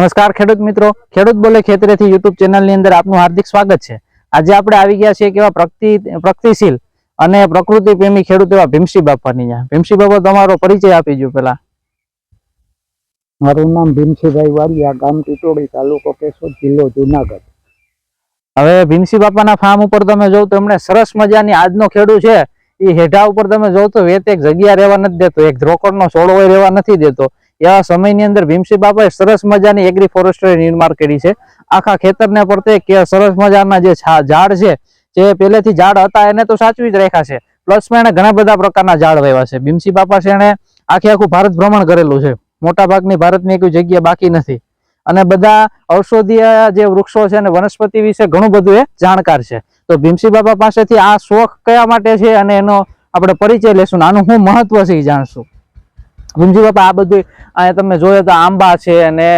નમસ્કાર ખેડૂત મિત્રો. ખેડૂત બોલે ખેતરેથી યુટ્યુબ ચેનલની અંદર આપનું હાર્દિક સ્વાગત છે. આજે આપણે આવી ગયા છીએ કેવા પ્રગતિ પ્રગતિશીલ અને પ્રકૃતિ પ્રેમી ખેડૂત એવા ભીમસી બાપાની ત્યાં ભીમસી બાપા તમારો પરિચય આપી જો પેલા મારું નામ ભીમસીભાઈ વાડિયા ગામ ટીટોડી તાલુકો કેશોદ જિલ્લો જુનાગઢ. હવે ભીમસી બાપાના ફાર્મ ઉપર તમે જોવ તો એમણે સરસ મજાની આજનો ખેડૂત છે. એ હેઠા ઉપર તમે જોવ તો વેત એક જગ્યા રહેવા નથી દેતો એક ધ્રોકડનો છોડો હોય રહેવા નથી દેતો. એવા સમયની અંદર ભીમસી બાપાએ સરસ મજાની એગ્રી ફોરેસ્ટ્રી નિર્માણ કરી છે. આખા ખેતરને પડતે કે સરસ મજાના જે ઝાડ છે, જે પહેલેથી ઝાડ હતા એને તો સાચવી જ રાખ્યા છે. પ્લસમાં એને ઘણા બધા પ્રકારના ઝાડ વાવ્યા છે. ભીમસિંહ બાપા છે એને આખે આખું ભારત ભ્રમણ કરેલું છે. મોટા ભાગની ભારતની કોઈ જગ્યા બાકી નથી. અને બધા ઔષધીય જે વૃક્ષો છે અને વનસ્પતિ વિશે ઘણું બધું એ જાણકાર છે. તો ભીમસી બાપા પાસેથી આ શોખ કયા માટે છે અને એનો આપણે પરિચય લેશું. આનું શું મહત્વ છે એ જાણશું. ભીમસી બાપા આ બધું અહીંયા તમે જોયો તો આંબા છે અને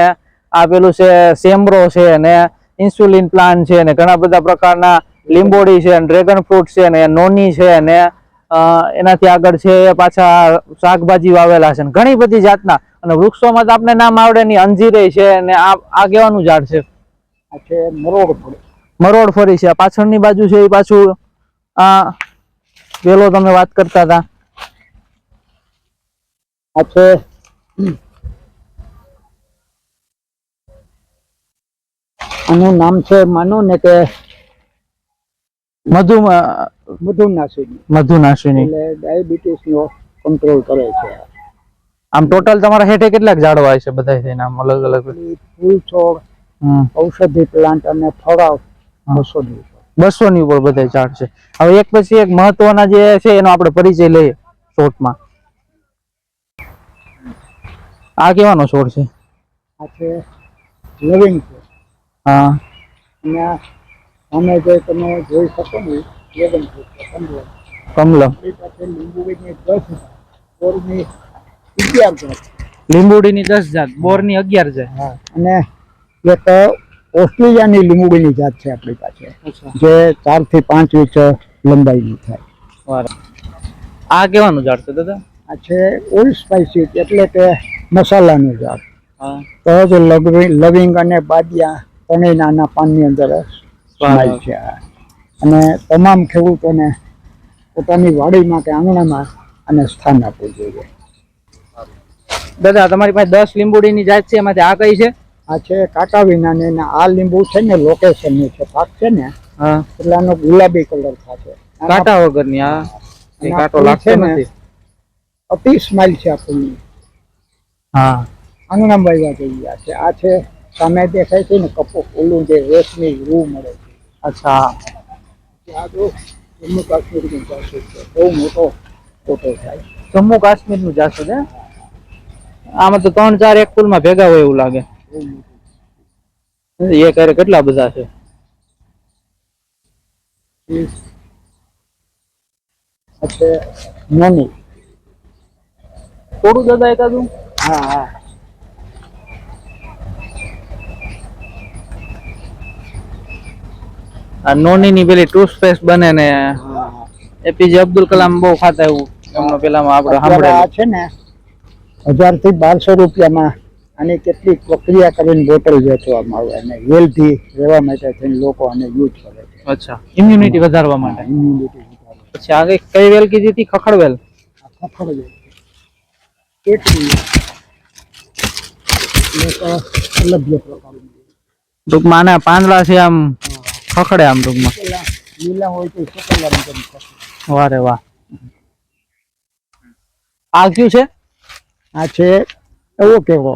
આ પેલું છે સેમરો છે અને ઇન્સ્યુલિન પ્લાન્ટ છે અને ઘણા બધા પ્રકારના લીંબોડી છે અને ડ્રેગન ફ્રૂટ છે અને નોની છે અને એનાથી આગળ છે પાછા શાકભાજી વાવેલા છે ઘણી બધી જાતના. અને વૃક્ષોમાં તો આપણે નામ આવડે નહીં અંજીરે છે અને આ આ કેવાનું ઝાડ છે. મરોડ મરોડ ફરી છે. આ પાછળની બાજુ છે એ પાછું આ પેલો તમે વાત કરતા હતા. આ છે આનું નામ છે માનો ને કે મધુ મધુનાશિની. મધુનાશિની. એટલે ડાયાબિટીસ નો કંટ્રોલ કરે છે. આમ ટોટલ તમારા હેઠે કેટલાક ઝાડવા છે બધા થઈને આમ અલગ અલગ? ફૂલ છોડ ઔષધિ પ્લાન્ટ અને ફળાવ ઔષધિ. બસો ની ઉપર બધા ઝાડ છે. હવે એક પછી એક મહત્વના જે છે એનો આપણે પરિચય લઈએ શોર્ટમાં આ કેવાનો છોડ છે? આ છે લવિંગ છે. હા. અને અમે જે તમે જોઈ શકો ને લવિંગ છે કમલમ કમલમ. એ પાસે લીંબુડીની દસ બોરની અગિયાર જાત. લીંબુડીની દસ જાત બોરની અગિયાર છે હા. અને એક ઓસ્ટ્રેલિયાની લીંબુડીની જાત છે આપણી પાસે જે ચારથી પાંચ ઇંચ લંબાઈની થાય. આ કેવાનું ઝાડ છે દાદા? આ છે ઓલ્ડ સ્પાઇસી એટલે કે મસાલાનું ઝાડ તો જ લવિંગ અને બાદિયા ત્રણેય નાના પાનની અંદર છે. અને તમામ ખેડૂતોને પોતાની વાડીમાં કે આંગણામાં અને સ્થાન આપવું જોઈએ. દાદા તમારી પાસે દસ લીંબુડીની જાત છે એમાંથી આ કઈ છે? આ છે કાકા વિનાની અને આ લીંબુ છે ને લોકેશનનું છે પાક છે ને એટલે આનો ગુલાબી કલર થશે કાંટા વગરની આ કાંટો લાગતો નથી. અતિ સ્માઇલ છે આ ફૂલની. હા. આંગણામાં વાવ્યા ગયા છે. આ છે સામે દેખાય છે ને કપો ઓલું જે રેશમી રૂ મળે છે. અચ્છા. આ જો જમ્મુ કાશ્મીરનું જાસૂદ છે. બહુ મોટો ફોટો થાય જમ્મુ કાશ્મીરનું જાસૂદ હે? આમાં તો ત્રણ ચાર એક ફૂલમાં ભેગા હોય એવું લાગે. એક એ કરે કેટલા બધા છે? નોની થોડું દાદા એકાદું? હા હા. આ નોની ની પેલી ટૂથપેસ્ટ બને ને એપીજે અબ્દુલ કલામ બહુ ખાતા એવું. એમનો પેલામાં આપણે સાંભળેલું. છે ને હજારથી બારસો રૂપિયામાં આની કેટલીક પ્રક્રિયા કરીને બોટલ વેચવામાં આવે અને હેલ્ધી રહેવા માટે થઈને લોકો આને યુઝ કરે છે. અચ્છા. ઇમ્યુનિટી વધારવા માટે. ઇમ્યુનિટી પછી આગળ કઈ વેલ કીધી હતી? ખખડવેલ. આ ખખડ જાય કેટલી? ટૂંકમાં આના પાંદડા છે આમ ખખડે આમ ટૂંકમાં. પેલા લીલા હોય તો સકલા રંગનું ખખડ. વારે વાહ. આ કયું છે? આ છે એવો કેવો.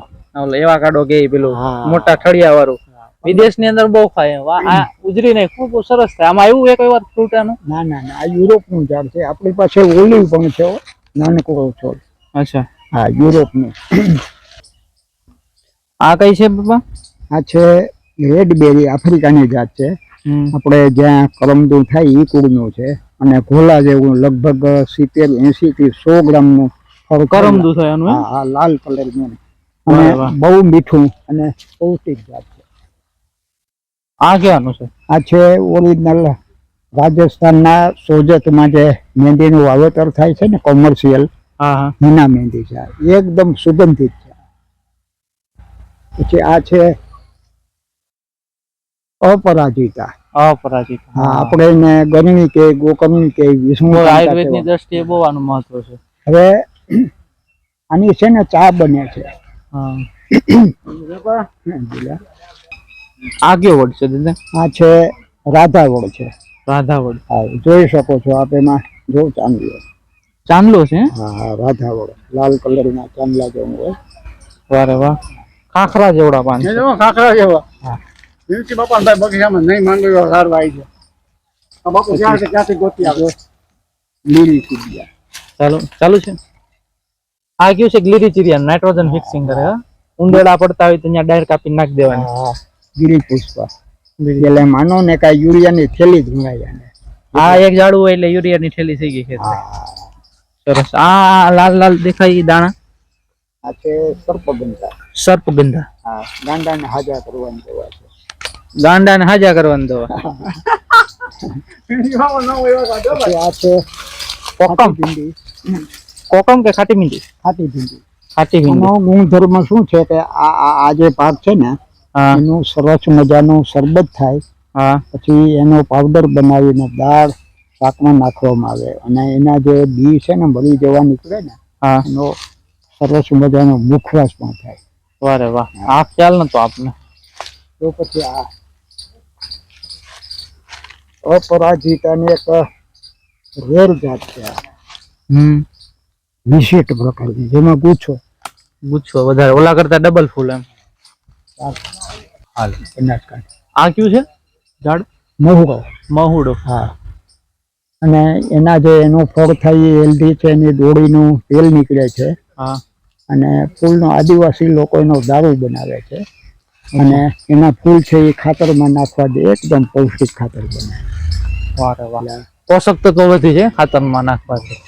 એવા કાઢો કે પેલું મોટા ઠળિયા વાળું વિદેશની અંદર બહુ ખાય આ ઉજરી ને ખૂબ સરસ થાય. આમાં એવું એક વાર ફ્રૂટ ના ના ના આ યુરોપનું ઝાડ છે. આપણી પાસે ઓલિવ પણ છે. નાનકડો છોડ. અચ્છા. હા યુરોપનું. આ કઈ છે બાપા આ છે રેડ બેરી આફ્રિકાની જાત છે. આપણે જ્યાં કરમદું થાય એ કુળનું છે. અને ઘોલા જેવું લગભગ સિત્તેર એસી થી સો ગ્રામનું ફળ કરમદુ થાય હા લાલ કલરનું. અને બહુ મીઠું અને પૌષ્ટિક જાત છે. આ કેવાનું છે? આ છે ઓરિજિનલ રાજસ્થાનના સોજતમાં જે મહેંદીનું વાવેતર થાય છે ને કોમર્શિયલ હિના મહેંદી છે. એકદમ સુગંધિત છે. પછી આ છે અપરાજિતા. અપરાજિતા. હા આપણે એને ગરણી કે ગોકર્ણી કે વિષ્ણુ આયુર્વેદની દ્રષ્ટિએ બહુ આનું મહત્વ છે. હવે આની છે ને ચા બને છે. આ કયો વડ છે દાદા? આ છે રાધાવળ છે. રાધાવડ હા જોઈ શકો છો આપ એમાં જો ચાંદલો. ચાંદલો છે? હા હા રાધાવળ લાલ કલરના ચાંદલા જેવું હોય. વારે વાહ. ખાખરા જેવડા પાન છે. ખાખરા જેવા. ભીમસી બાપા ભાઈ બગીચામાં નહીં માંગો એવા સારવા આવી છે. આ બાપુ ક્યાં છે ક્યાંથી ગોતી આવ્યો લીલી કુડિયા ચાલુ ચાલુ છે. આ કયું છે? ગ્લીરી ચિરિયન નાઇટ્રોજન ફિક્સિંગ કરે હા? ઉંદેડા પડતા હોય તો ત્યાં ડાયર કાપી નાખી દેવાની. ગીરી પુષ્પા. એટલે માનો ને કાંઈ યુરિયાની થેલી જ આને આ એક ઝાડુ હોય એટલે યુરિયાની થેલી થઈ ગઈ છે. સરસ. આ લાલ લાલ દેખાય દાણા. આ છે સર્પગંધા સર્પગંધા. હા ગાંડાને હાજા કરવાની દવા છે. ગાંડા ને હાજા કરવાની દવા. પછી આ છે કોકમ. ખાટી ભીંડી. કોકમ કે ખાટી ભીંડી? ખાટી મીંડી ગુણધર્મ શું છે કે આ આ- જે પાક છે ને એનું સરસ મજાનું શરબત થાય. હા. પછી એનો પાવડર બનાવીને દાળ શાકમાં નાખવામાં આવે. અને એના જે બી છે ને મળી જવા નીકળે ને હા. એનો સરસ મજાનો મુખવાસ પણ થાય. વારે વાહ. આ ખ્યાલ નતો આપને. તો પછી આ અપરાજિતાની એક રેર જાત છે. હમ. વિશિષ્ટ પ્રકારની. જેમાં ગુચ્છો. ગુચ્છો વધારે. ઓલા કરતા ડબલ ફૂલ એમ. હાલ બનાસકાંઠા આ કયું છે? ઝાડ? મહુડો. મહુડો. હા. અને એના જે એનું ફળ થાય એ હેલ્ધી છે એની દોડીનું તેલ નીકળે છે. હા. અને ફૂલનો આદિવાસી લોકો એનો દારૂ બનાવે છે. અને એના ફૂલ છે એ ખાતરમાં નાખવા દે એકદમ પૌષ્ટિક ખાતર બને વારે વાહ પોષક તત્વો વધી છે ખાતરમાં નાખવાથી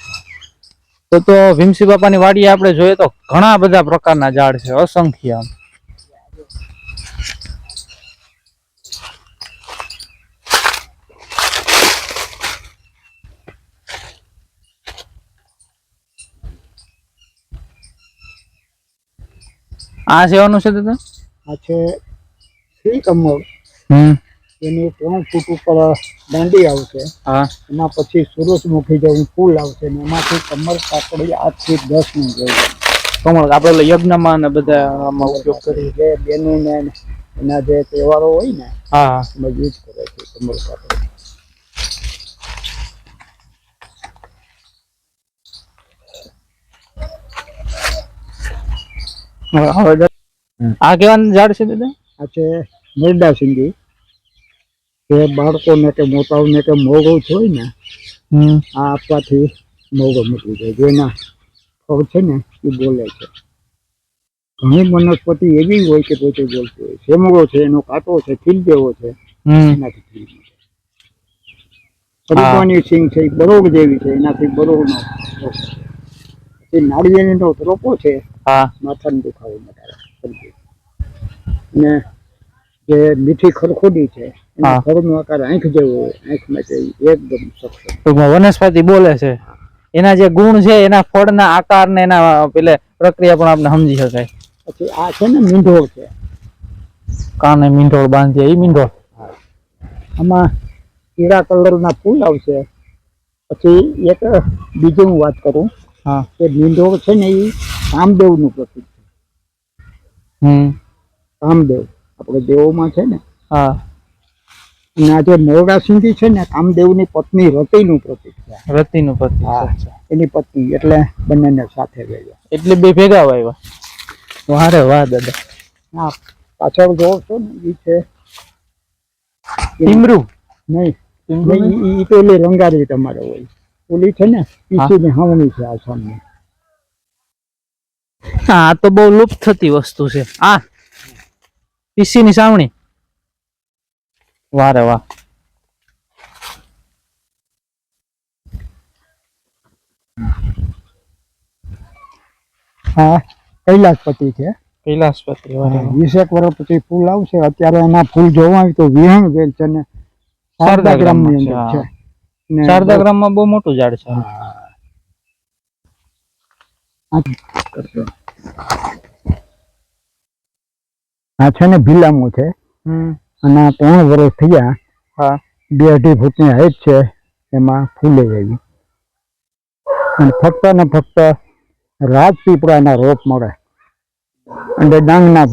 તો તો ભીમસી બાપાની વાડીએ આપણે જોઈએ તો ઘણા બધા પ્રકારના ઝાડ છે અસંખ્ય. આ સેવાનું છે દાદા? આ છે શ્રી કમળ. હમ. એની ત્રણ ફૂટ ઉપર દાંડી આવશે. હા. એના પછી સૂરજમુખી જેવું ફૂલ આવશે ને એમાંથી કમળ કાકડી આઠ દસનું જોઈએ કમળ આપણે યજ્ઞમાં ને બધા આમાં ઉપયોગ કરી જે બેનું ને એના જે તહેવારો હોય ને હા હા. એમાં યુઝ કરે છે કમળ કાકડી હવે- હવે દ- આ કેવાનું ઝાડ છે દાદા? આ છે મરડા સિંગી કે બાળકોને કે મોટાઓને કે મોગો હોય ને આ આપવાથી મોગો મૂકી જાય. જેના ફળ છે ને એ બોલે છે. ઘણી વનસ્પતિ એવી હોય કે પોતે બોલતી હોય. સેમગો છે એનો કાંટો છે ખીલ જેવો છે એનાથી ખીલ મળે સિંગ છે એ બરોડ જેવી છે એનાથી. પછી નાળિયેરનો રોપો છે હા. માથાનો દુખાવો મટાડે શરદી. જે મીઠી ખરખોડી છે ખરનો આકાર આંખ જેવો હોય આંખ માટે એકદમ સક્ષમ ટૂંકમાં વનસ્પતિ બોલે છે. એના જે ગુણ છે એના ફળના આકાર ને એના પેલે પ્રક્રિયા પણ આપણે સમજી શકાય. પછી આ છે ને મીંઢોળ છે. કાને મીંઢોળ બાંધીએ એ મીંઢોળ. આમાં પીળા કલરના ફૂલ આવશે. પછી એક બીજું હું વાત કરું. હા. કે મીંઢોળ છે ને એ કામદેવનું પ્રતિક છે. હમ. કામદેવ. આપણે દેવોમાં છે ને. હા. અને આ જે મોરડા છે ને કામદેવની પત્ની રતિનું પ્રતિક છે. રતિનું પ્રતીક. છે. એની પત્ની એટલે બંનેને સાથે ગયા એટલે બે ભેગા વાવ્યા વારે વાહ દાદા. હા. પાછળ જોવો છો ને એ છે. ટીમરું? નહીં. એ ઈ ઓલી રંગારી તમારે હોય. ઓલી છે ને પીસીની હવણી છે આ સામે. આ તો બહુ લુપ્ત થતી વસ્તુ છે. આ પીસીની સાવણી. વારે વાહ. આ કૈલાસપતિ છે. કૈલાસપતિ વારે વાહ. વીસેક વર્ષ પછી ફૂલ આવશે. અત્યારે એના ફૂલ જોવા તો વિહંગ વેલ છે ને શારદા ગ્રામની અંદર છે ને શારદા ગ્રામમાં બહુ મોટું ઝાડ છે. હા. આ છે ને ભીલામો છે. અને ત્રણ વર્ષ થયા. હા. બે અઢી ફૂટની હાઈટ છે. એમાં ફૂલે આવી અને ફક્ત ને ફક્ત રાજપીપળાના રોપ મળે. અને ડાંગના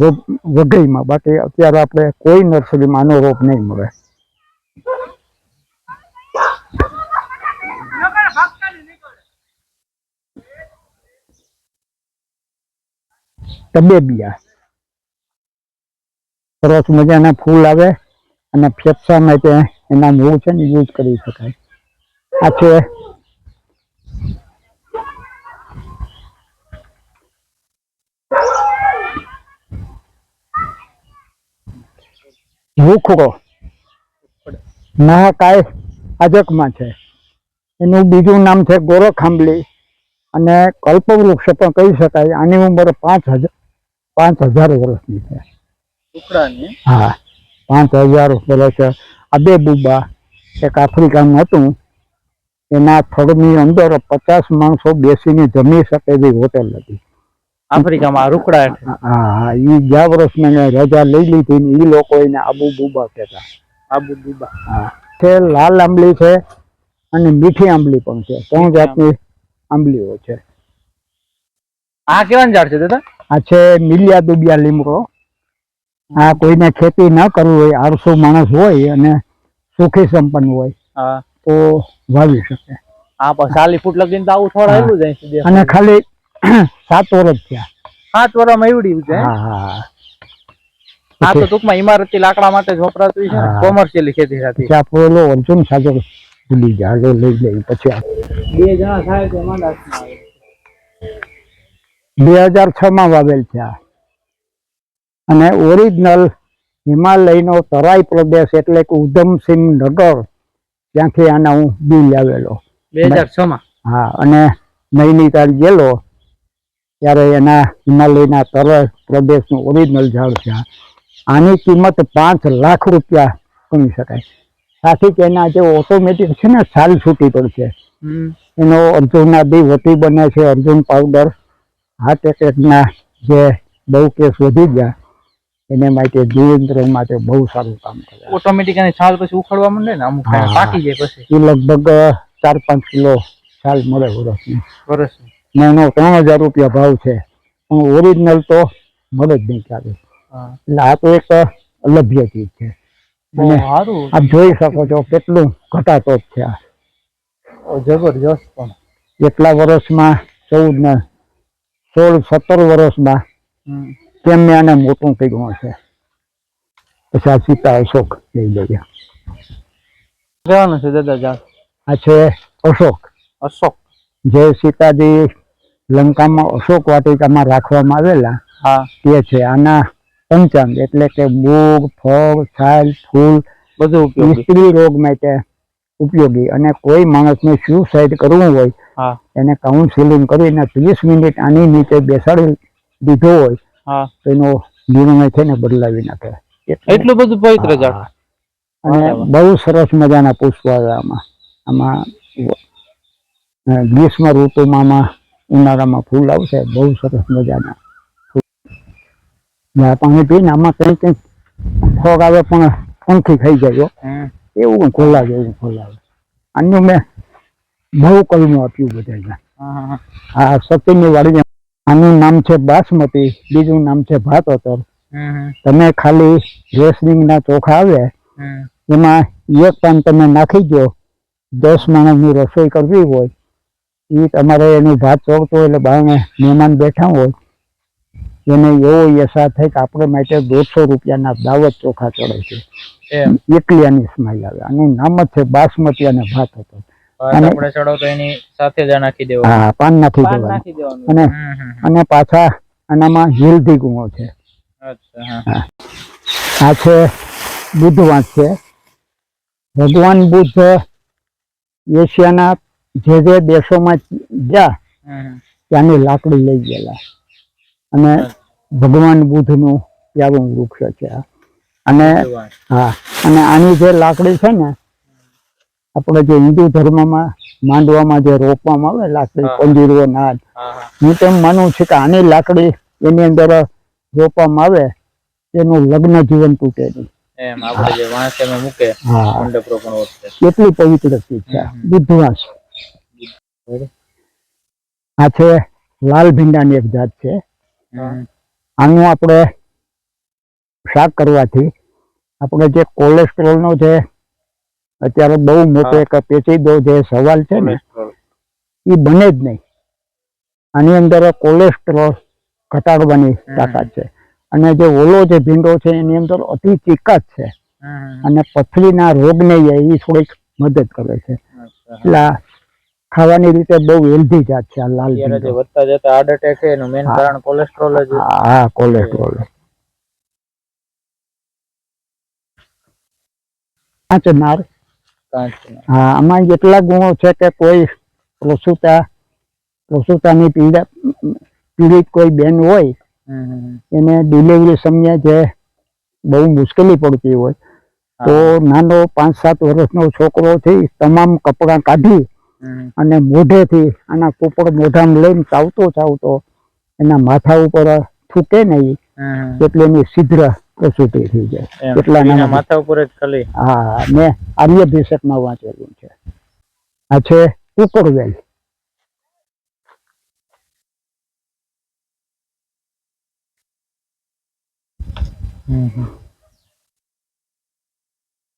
વઘઈમાં. બાકી અત્યારે આપણે કોઈ નર્સરીમાં આનો રોપ નહીં મળે. તબેબિયા. સરસ મજાના ફૂલ આવે અને ફેફસા માટે એના મૂળ છે ને યુઝ કરી શકાય. આ છે મહાકાય અજકમાં છે. એનું બીજું નામ છે ગોરખાંબલી અને કલ્પવૃક્ષ પણ કહી શકાય આની ઉંમર પાંચ હજાર પાંચ હજાર વર્ષની છે. હા પાંચ હજાર વર્ષ અબે બુબા એક આફ્રિકાનું હતું. એના થડની અંદર પચાસ માણસો બેસીને જમી શકે એવી હોટેલ હતી. આફ્રિકામાં રૂકડા હા હા એ ગયા વર્ષ મેં રજા લઈ લીધી ને એ લોકો એને આબુ બુબા કહેતા. આબુ બુબા. હા છે લાલ આંબલી છે અને મીઠી આંબલી પણ છે. ત્રણ જાતની આંબલીઓ છે. આ કેવાનું ઝાડ છે દાદા? આ છે મિલિયા દુબિયા લીમડો. આ કોઈને ખેતી ન કરવી હોય આરસો માણસ હોય અને સુખી સંપન્ન હોય તો વાવી શકે. આ પણ ફૂટ લગીને તો આવું થોડા. આવ્યું જાય સુધી અને ખાલી સાત વર્ષ થયા. સાત વર્ષમાં એવડી છે હા આ તો ટૂંકમાં ઇમારતી લાકડા માટે જ વપરાતું છે કોમર્શિયલી ખેતી સાથે આપણે ઓલો અર્જુન સાજો ભૂલી જાય લઈ જાય પછી આ. બે જણા થાય તો એમાં દાખલા આવે. બે હજાર છ માં વાવેલ છે આ. અને ઓરિજિનલ હિમાલયનો તરાઈ પ્રદેશ એટલે કે ઉધમસિંહ નગર ત્યાંથી આના હું બી લાવેલો. બે હજાર છ માં? હા અને નૈનીતાલ ગયેલો ત્યારે એના હિમાલયના તરાઈ પ્રદેશનું ઓરિજિનલ ઝાડ છે આની કિંમત પાંચ લાખ રૂપિયા ગણી શકાય. સાથે કે એના જે ઓટોમેટિક છે ને સાલ છૂટી પડશે. એનો અર્જુનના બી વટી બને છે અર્જુન પાવડર હાર્ટ એટેકના જે બહુ કેસ વધી ગયા એને માટે જીવેન્દ્ર માટે બહુ સારું કામ કરે ઓટોમેટિક એની છાલ પછી ઉખડવા માંડે ને અમુક પાકી જાય પછી. એ લગભગ ચાર પાંચ કિલો છાલ મળે વર્ષની. વરસ ને એનો ત્રણ હજાર રૂપિયા ભાવ છે પણ ઓરિજિનલ તો મળે જ નહીં ક્યારે. એટલે આ તો એક અલભ્ય ચીજ છે. અને આપ જોઈ શકો છો કેટલું ઘટાતો જ છે આ. જબરજસ્ત પણ. એટલા વર્ષમાં ચૌદ ને સોળ સત્તર વર્ષમાં મેં આને મોટું કર્યું હશે. પછી આ સીતા અશોક લઈ લઈએ કહેવાનું છે દાદા આ છે અશોક. અશોક. જે સીતાજી લંકામાં અશોક વાટિકામાં રાખવામાં આવેલા હા. તે છે આના પંચાંગ એટલે કે મૂગ ફળ છાલ ફૂલ બધું સ્ત્રી રોગ માટે ઉપયોગી અને કોઈ માણસને સુસાઇડ કરવું હોય એને કાઉન્સિલિંગ કરીને ત્રીસ મિનિટ આની નીચે બેસાડી દીધો હોય તો એનો નિર્ણય છે ને બદલાવી નાખે. એટલું બધું પવિત્ર ઝાડ અને. બહુ સરસ મજાના પુષ્પો આવે આમાં. આમાં ગ્રીષ્મ ઋતુમાં ઉનાળામાં ફૂલ આવશે. બહુ સરસ મજાના. પાણી પીને આમાં કંઈક કંઈક ફોગ આવે પણ પંખી ખાઈ જાય હો. પણ એવું ખોલાવે એવું ખોલાવે. આનું મેં બહુ કલમો આપ્યું બધા આ સતીની વાડીને આનું નામ છે બાસમતી બીજું નામ છે ભાત અતર હમ, હમ, તમે ખાલી રેસલિંગના ચોખા આવે એમાં એક પાન તમે નાખી દો દસ માણસની રસોઈ કરવી હોય એ તમારે એનું ભાત હોય એટલે બારણે મહેમાન બેઠા હોય એને એવો યશા થાય કે આપણે માટે દોઢસો રૂપિયાના દાવત ચોખા ચડે છે. એકલી આની સ્માઈલ આવે. આનું નામ જ છે બાસમતી અને ભાત હતો. અને- આપણે ચડો તો એની સાથે જ નાખી દેવાનું. હા પાન નાખી પાન દેવાનું. અને-. અને પાછા આનામાં હેલ્ધી ગુણો છે. અચ્છા આ છે બુદ્ધવાંસ છે. ભગવાન બુદ્ધ એશિયાના જે જે દેશોમાં ગયા. ત્યાંની લાકડી લઈ ગયેલા. અને ભગવાન બુદ્ધનું પ્યારું વૃક્ષ છે આ. અને હા અને આની જે લાકડી છે ને આપણે જે હિન્દુ ધર્મમાં માંડવામાં જે રોપવામાં આવે લાકડી પંજીરો નાદ હા, તેમ માનું છું કે આની લાકડી એની અંદર રોપવામાં આવે એનું લગ્ન જીવન તૂટે નહીં. એમ આપણે જે વાંસેમાં મૂકે મંડપ રોપણ વખતે એટલી પવિત્ર ચીજ છે. બુદ્ધવાસ આ છે લાલ ભીંડાની એક જાત છે. આનું આપણે શાક કરવાથી આપણે જે કોલેસ્ટ્રોલ નો જે અત્યારે બહુ મોટો એક પેચીદો જે સવાલ છે ને એ બને જ નહીં. આની અંદર કોલેસ્ટ્રોલ ઘટાડવાની તાકાત છે. અને જે ઓલો જે ભીંડો છે એની અંદર અતિ ચીકાત છે. અને પથરીના રોગને એ થોડીક મદદ કરે છે. એટલે ખાવાની રીતે બહુ હેલ્ધી જાત છે આ લાલ વધતા જતા હાર્ટ એટેક એનું મેઇન કારણ કોલેસ્ટ્રોલ જ હા કોલેસ્ટ્રોલ પાંચ નાર હા આમાં એટલા ગુણો છે કે કોઈ પ્રસુતા પ્રસુતાની પીડા પીડિત કોઈ બેન હોય એને ડિલિવરી સમયે જે બહુ મુશ્કેલી પડતી હોય તો નાનો પાંચ સાત વર્ષનો છોકરો થી તમામ કપડાં કાઢી. અને મોઢેથી આના કુપડ મોઢામાં લઈને ચાવતો ચાવતો એના માથા ઉપર થૂકે નહીં. એટલે એની પ્રસૂતિ થઈ જાય. એટલા માથા ઉપર જ ખાલી. હા મેં આર્યભિષેકમાં વાંચેલું છે. આ છે કુકરવેલ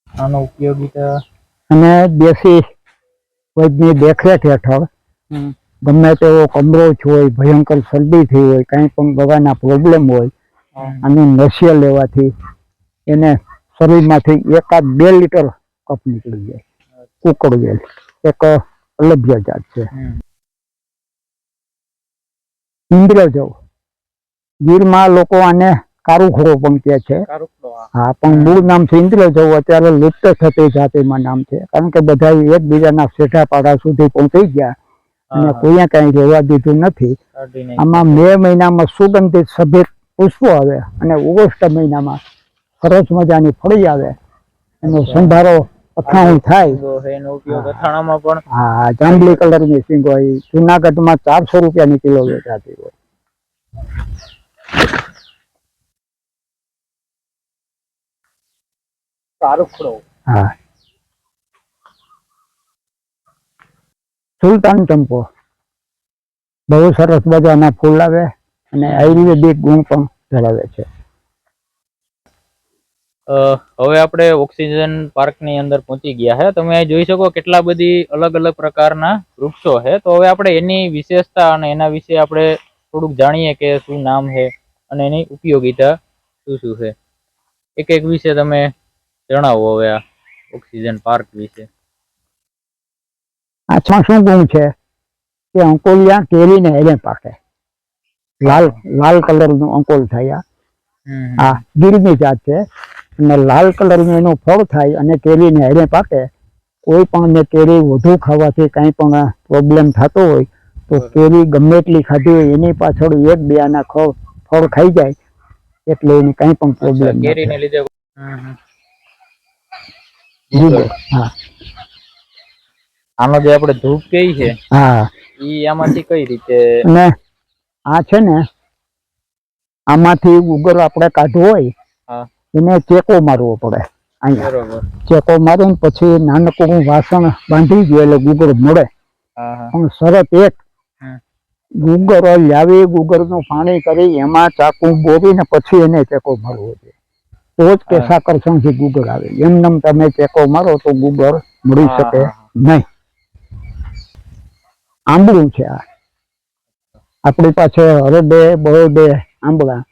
આનો ઉપયોગિતા? અને દેશી વૈદની દેખરેખ હેઠળ ગમે તેવો કમરો હોય ભયંકર શરદી થઈ હોય કાંઈ પણ દવાના પ્રોબ્લેમ હોય આનું નશ્ય લેવાથી એને શરીરમાંથી એકાદ બે લીટર કપ નીકળી જાય કુકરવેલ એક અલભ્ય જાત છે. ઇન્દ્રજવ ગીરમાં લોકો આને કારુખોરો પણ કહે છે. હા. પણ મૂળ નામ છે ઇન્દ્રજવ અત્યારે લુપ્ત થતી જાતિમાં નામ છે. કારણ કે બધા એકબીજાના શેઠા પાડા સુધી પહોંચી ગયા અને કોઈએ કઈ રહેવા દીધું નથી. આમાં મે મહિનામાં સુગંધિત સફેદ પુષ્પો આવે અને ઓગસ્ટ મહિનામાં સરસ મજાની ફળી આવે. એનો સંભારો અથાણું થાય. એનો ઉપયોગ અથાણામાં પણ. હા જાંબલી કલરની સિંગો એ જુનાગઢમાં ચારસો રૂપિયાની કિલો વેચાતી હોય. હા. સુલતાન ચંપો. બહુ સરસ મજાના ફૂલ આવે. અને આયુર્વેદિક ગુણ પણ ધરાવે છે. અ, હવે આપણે ઓક્સિજન પાર્કની અંદર પહોંચી ગયા છે તમે જોઈ શકો કેટલા બધી અલગ અલગ પ્રકારના વૃક્ષો છે તો હવે આપણે એની વિશેષતા અને એના વિશે આપણે થોડુંક જાણીએ કે શું નામ છે અને એની ઉપયોગિતા શું શું છે એક એક વિશે તમે જણાવો હવે આ ઓક્સિજન પાર્ક વિશે. આછા શું ગુણ છે? કે અંકોલિયા કેરીને એને પાકે. લાલ લાલ કલરનું અંકોલ થાય આ. ગીરની જાત છે. અને લાલ કલરનું એનું ફળ થાય અને કેરીને હેડે પાકે. કોઈ પણ ને કેરી વધુ ખાવાથી કાંઈ પણ પ્રોબ્લેમ થતો હોય તો કેરી ગમે એટલી ખાધી હોય એની પાછળ એક બે આના ફળ ખાઈ જાય એટલે એની કાંઈ પણ પ્રોબ્લેમ કેરીને લીધે. હા. આનો જે આપણે ધૂપ કઈ છે હા. ઈ આમાંથી કઈ રીતે આ છે ને આમાંથી ઉગર આપણે કાઢવો હોય એને ચેકો મારવો પડે અહીંયા. ચેકો મારીને પછી નાનકડું વાસણ બાંધી ગયું એટલે ગુગર મળે. પણ શરત એક ગુગર લાવી ગુગરનું પાણી કરી એમાં ચાકુ બોરીને પછી એને ચેકો મારવો છે. તો જ કે. સાકરસણથી ગુગર આવે. એમનેમ તમે ચેકો મારો તો ગુગર મળી શકે. નહીં. આંબળું છે આ. આપણી પાસે હરડે બળદે આંબળા.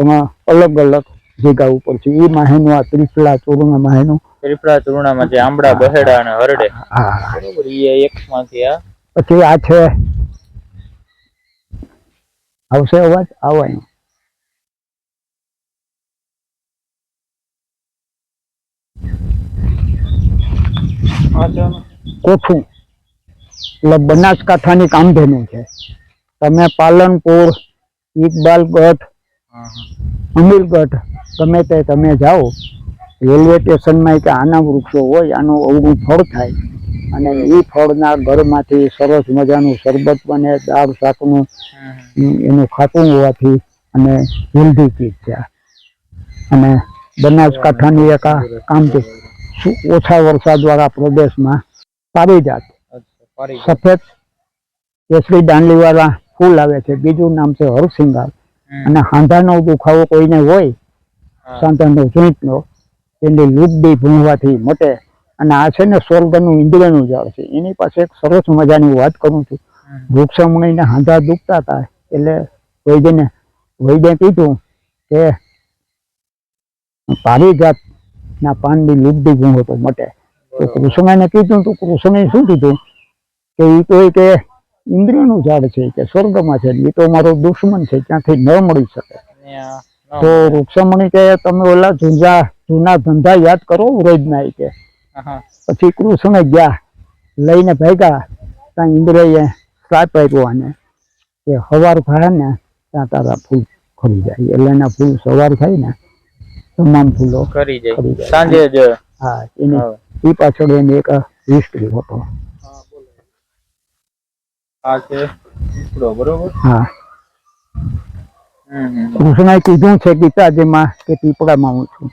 એમાં અલગ અલગ જગ્યા ઉપર છે. એ માહેનું આ ત્રિફલા ચોરું માહેનું. ત્રિપુરા ચૂર્ણામાં જે આંબળા બહેડા અને હરડે. બરોબરમાંથી આ. પછી આ છે. આવશે અવાજ? આવવાનો કોઠું એટલે બનાસકાંઠાની કામધેનું છે. તમે પાલનપુર ઇકબાલગઢ. અમીરગઢ ગમે તે તમે જાઓ રેલવે સ્ટેશનમાં કે આના વૃક્ષો હોય આનું અવળું ફળ થાય અને એ ફળના ઘરમાંથી સરસ મજાનું શરબત બને દાળ શાકનું. એનું ખાતું હોવાથી અને હેલ્ધી ચીજ છે અને બનાસકાંઠાની એક આ કામ છે ઓછા વરસાદવાળા પ્રદેશમાં પારિજાત સફેદ કેસરી દાંડલીવાળા ફૂલ આવે છે. બીજું નામ છે હરસિંગાર. અને હાંધાનો દુખાવો કોઈને હોય સાંધાનો જોઈન્ટનો એની લુગડી ભૂંગવાથી મટે. અને આ છે ને સ્વર્ગનું ઇન્દ્રિયનું ઝાડ છે. એની પાસે એક સરસ મજાની વાત કરું છું. વૃક્ષમણીને હાંધા દુખતા હતા. એટલે વૈદ્યને વૈદ્ય કીધું કે પારિજાતના પાનની લુગડી તો મટે. તો કૃષ્ણને કીધું તો કૃષ્ણે શું કીધું? કે એ તો કે ઇન્દ્રિયનું ઝાડ છે કે સ્વર્ગમાં છે એ તો મારો દુશ્મન છે ત્યાંથી ન મળી શકે? તો વૃક્ષમણી કે તમે ઓલા જૂના જૂના ધંધા યાદ કરો વ્રજના કે પછી કૃષ્ણ ગયા લઈને ભેગા ત્યાં ઇન્દ્રએ શ્રાપ આપ્યો આને કે સવાર થાય ને ત્યાં તારા ફૂલ ખરી જાય. એટલે એના ફૂલ સવાર થાય ને તમામ ફૂલો ખરી જાય. સાંજે જ. હા એની એ પાછળ એની એક હિસ્ટ્રી હતો. આ છે ઉપડો બરોબર? હા. કૃષ્ણએ કીધું છે ગીતાજીમાં કે પીપળામાં હું છું.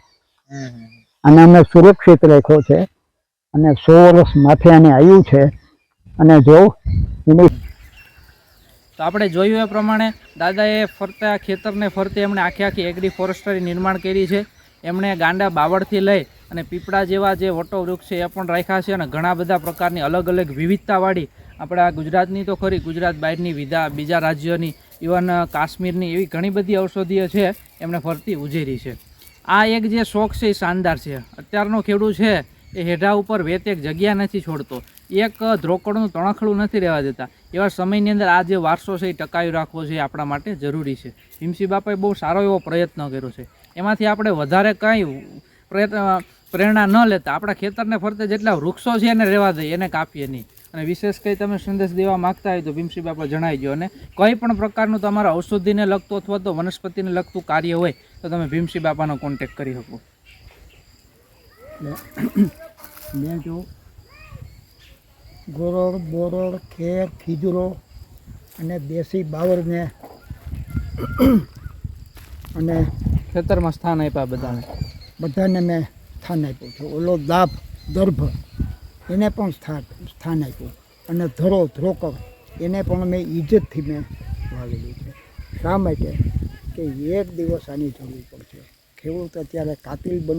અને અમે સુરક્ષિત રાખ્યો છે. અને સો વર્ષ માથે આને આવ્યું છે. અને જો તો આપણે જોયું એ પ્રમાણે દાદાએ ફરતા ખેતરને ફરતે એમણે આખી આખી એગ્રી ફોરેસ્ટરી નિર્માણ કરી છે. એમણે ગાંડા બાવળથી લઈ અને પીપળા જેવા જે વટો વૃક્ષ છે એ પણ રાખ્યા છે અને ઘણા બધા પ્રકારની અલગ અલગ વિવિધતાવાળી આપણા ગુજરાતની તો ખરી, ગુજરાત બહારની વિધા, બીજા રાજ્યોની ઇવન કાશ્મીરની એવી ઘણી બધી ઔષધિઓ છે, એમણે ફરતી ઉજેરી છે. આ એક જે શોખ છે એ શાનદાર છે. અત્યારનો ખેડૂત છે, એ હેઢા ઉપર વેત એક જગ્યા નથી છોડતો. એક ધ્રોકડનું તણખડું નથી રહેવા દેતા. એવા સમયની અંદર આ જે વારસો છે એ ટકાવી રાખવો છે આપણા માટે જરૂરી છે. ભીમસી બાપાએ બહુ સારો એવો પ્રયત્ન કર્યો છે. એમાંથી આપણે વધારે કાંઈ પ્રયત્ન પ્રેરણા ન લેતા. આપણા ખેતરને ફરતે જેટલા વૃક્ષો છે એને રહેવા દઈએ એને કાપીએ નહીં. અને વિશેષ કંઈ તમે સંદેશ દેવા માગતા હોય તો ભીમસી બાપા જણાવી દો અને કોઈ પણ પ્રકારનું તમારા ઔષધિને લગતું અથવા તો વનસ્પતિને લગતું કાર્ય હોય તો તમે ભીમસી બાપાનો કોન્ટેક્ટ કરી શકો. મેં જો ગોરડ બોરડ ખેર ખીજરો અને દેશી બાવરને અને ખેતરમાં સ્થાન આપ્યા બધાને. બધાને મેં સ્થાન આપ્યું છે. ઓલો દાભ દર્ભ. એને પણ સ્થાન સ્થાન આપ્યું. અને ધરો ધ્રોકર એને પણ મેં ઇજ્જતથી મેં વાવેલું છે. શા માટે? કે એક દિવસ આની જરૂર પડશે. ખેડૂત અત્યારે કાતિલ બની